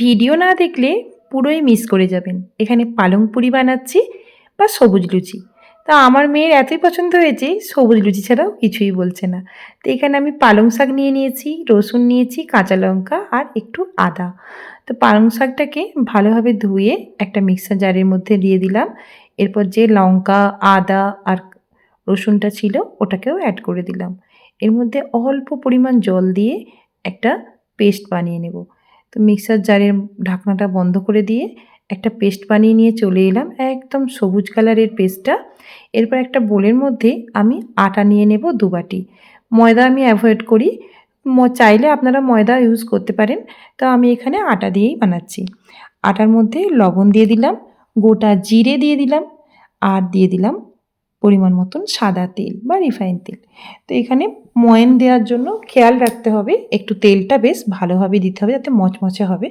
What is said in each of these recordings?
Video না দেখলে পুরোই মিস করে যাবেন। এখানে পালং পুরি বানাচ্ছি বা সবুজ লুচি। তা আমার মেয়ের এতই পছন্দ হয়েছে, সবুজ লুচি ছাড়াও কিছুই বলছে না। তো এখানে আমি পালং শাক নিয়ে নিয়েছি, রসুন নিয়েছি, কাঁচা লঙ্কা আর একটু আদা। তো পালং শাকটাকে ভালোভাবে ধুয়ে একটা মিক্সার জারের মধ্যে দিয়ে দিলাম। এরপর যে লঙ্কা, আদা আর রসুনটা ছিল ওটাকেও অ্যাড করে দিলাম। এর মধ্যে অল্প পরিমাণ জল দিয়ে একটা পেস্ট বানিয়ে নেব। তো মিক্সার জারের ঢাকনাটা বন্ধ করে দিয়ে একটা পেস্ট বানিয়ে নিয়ে চলে এলাম। একদম সবুজ কালারের পেস্টটা এরপর একটা বোলের মধ্যে আমি আটা নিয়ে নেব দু বাটি। ময়দা আমি অ্যাভয়েড করি। চাইলে আপনারা ময়দা ইউজ করতে পারেন। তো আমি এখানে আটা দিয়েই বানাচ্ছি। আটার মধ্যে লবণ দিয়ে দিলাম। গোটা জিরে দিয়ে দিলাম। আর দিয়ে দিলাম পরিমাণ মতন সাদা তেল বা রিফাইন তেল। তো এখানে ময়ন দেওয়ার জন্য খেয়াল রাখতে হবে, একটু তেলটা বেশ ভালোভাবে দিতে হবে যাতে মচমচে হবে।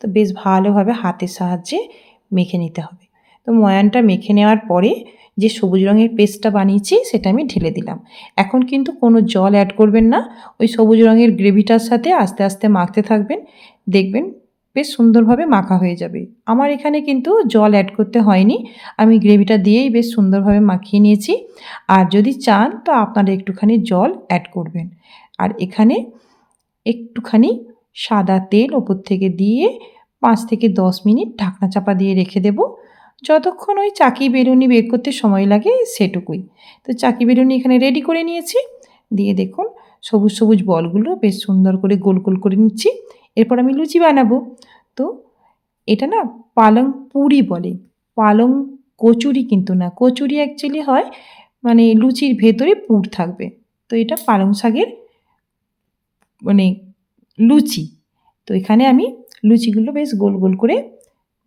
তো বেশ ভালোভাবে হাতের সাহায্যে মেখে নিতে হবে। তো ময়ানটা মেখে নেওয়ার পরে যে সবুজ রঙের পেস্টটা বানিয়েছি সেটা আমি ঢেলে দিলাম। এখন কিন্তু কোনো জল অ্যাড করবেন না, ওই সবুজ রঙের গ্রেভিটার সাথে আস্তে আস্তে মাখতে থাকবেন। দেখবেন বেশ সুন্দরভাবে মাখা হয়ে যাবে। আমার এখানে কিন্তু জল অ্যাড করতে হয়নি। আমি গ্রেভিটা দিয়েই বেশ সুন্দরভাবে মাখিয়ে নিয়েছি। আর যদি চান তো আপনারা একটুখানি জল অ্যাড করবেন। আর এখানে একটুখানি সাদা তেল ওপর থেকে দিয়ে পাঁচ থেকে দশ মিনিট ঢাকনা চাপা দিয়ে রেখে দেব। যতক্ষণ ওই চাকি বেলুনি বের করতে সময় লাগে সেটুকুই। তো চাকি বেলুনি এখানে রেডি করে নিয়েছি। দিয়ে দেখুন সবুজ সবুজ বলগুলো বেশ সুন্দর করে গোল গোল করে নিচ্ছি। এরপর আমি লুচি বানাবো। তো এটা না পালং পুরি বলে। পালং কচুরি কিন্তু না। কচুরি অ্যাকচুয়ালি হয় মানে লুচির ভেতরে পুর থাকবে। তো এটা পালং শাকের মানে লুচি। তো এখানে আমি লুচিগুলো বেশ গোল গোল করে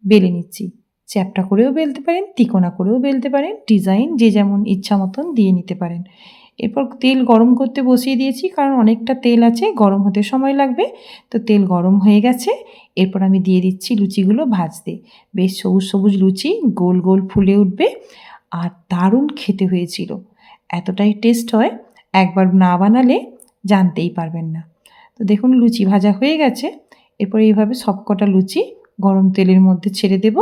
বেলে নিচ্ছি। চ্যাপটা করেও বেলতে পারেন, তিকোনা করেও বেলতে পারেন, ডিজাইন যে যেমন ইচ্ছা মতন দিয়ে নিতে পারেন। এরপর তেল গরম করতে বসিয়ে দিয়েছি, কারণ অনেকটা তেল আছে, গরম হতে সময় লাগবে। তো তেল গরম হয়ে গেছে, এরপর আমি দিয়ে দিচ্ছি লুচিগুলো ভাজতে। বেশ সবুজ সবুজ লুচি, গোল গোল ফুলে উঠবে, আর দারুণ খেতে হয়েছিল। এতটাই টেস্ট হয়, একবার না বানালে জানতেই পারবেন না। তো দেখুন, লুচি ভাজা হয়ে গেছে, এরপর এইভাবে সবকটা লুচি গরম তেলের মধ্যে ছেড়ে দেব,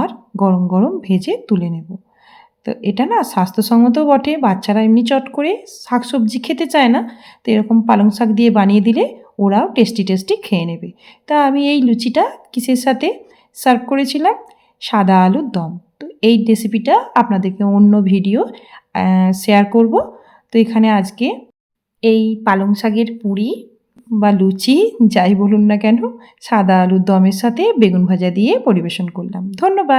আর গরম গরম ভেজে তুলে নেব। তো এটা না স্বাস্থ্যসম্মতও বটে। বাচ্চারা এমনি চট করে শাক সবজি খেতে চায় না। তো এরকম পালং শাক দিয়ে বানিয়ে দিলে ওরাও টেস্টি টেস্টি খেয়ে নেবে। তা আমি এই লুচিটা কিসের সাথে সার্ভ করেছিলাম? সাদা আলুর দম। তো এই রেসিপিটা আপনাদেরকে অন্য ভিডিও শেয়ার করব। তো এখানে আজকে এই পালং শাকের পুরি বা লুচি, যাই বলুন না কেন, সাদা আলুর দমের সাথে বেগুন ভাজা দিয়ে পরিবেশন করলাম। ধন্যবাদ।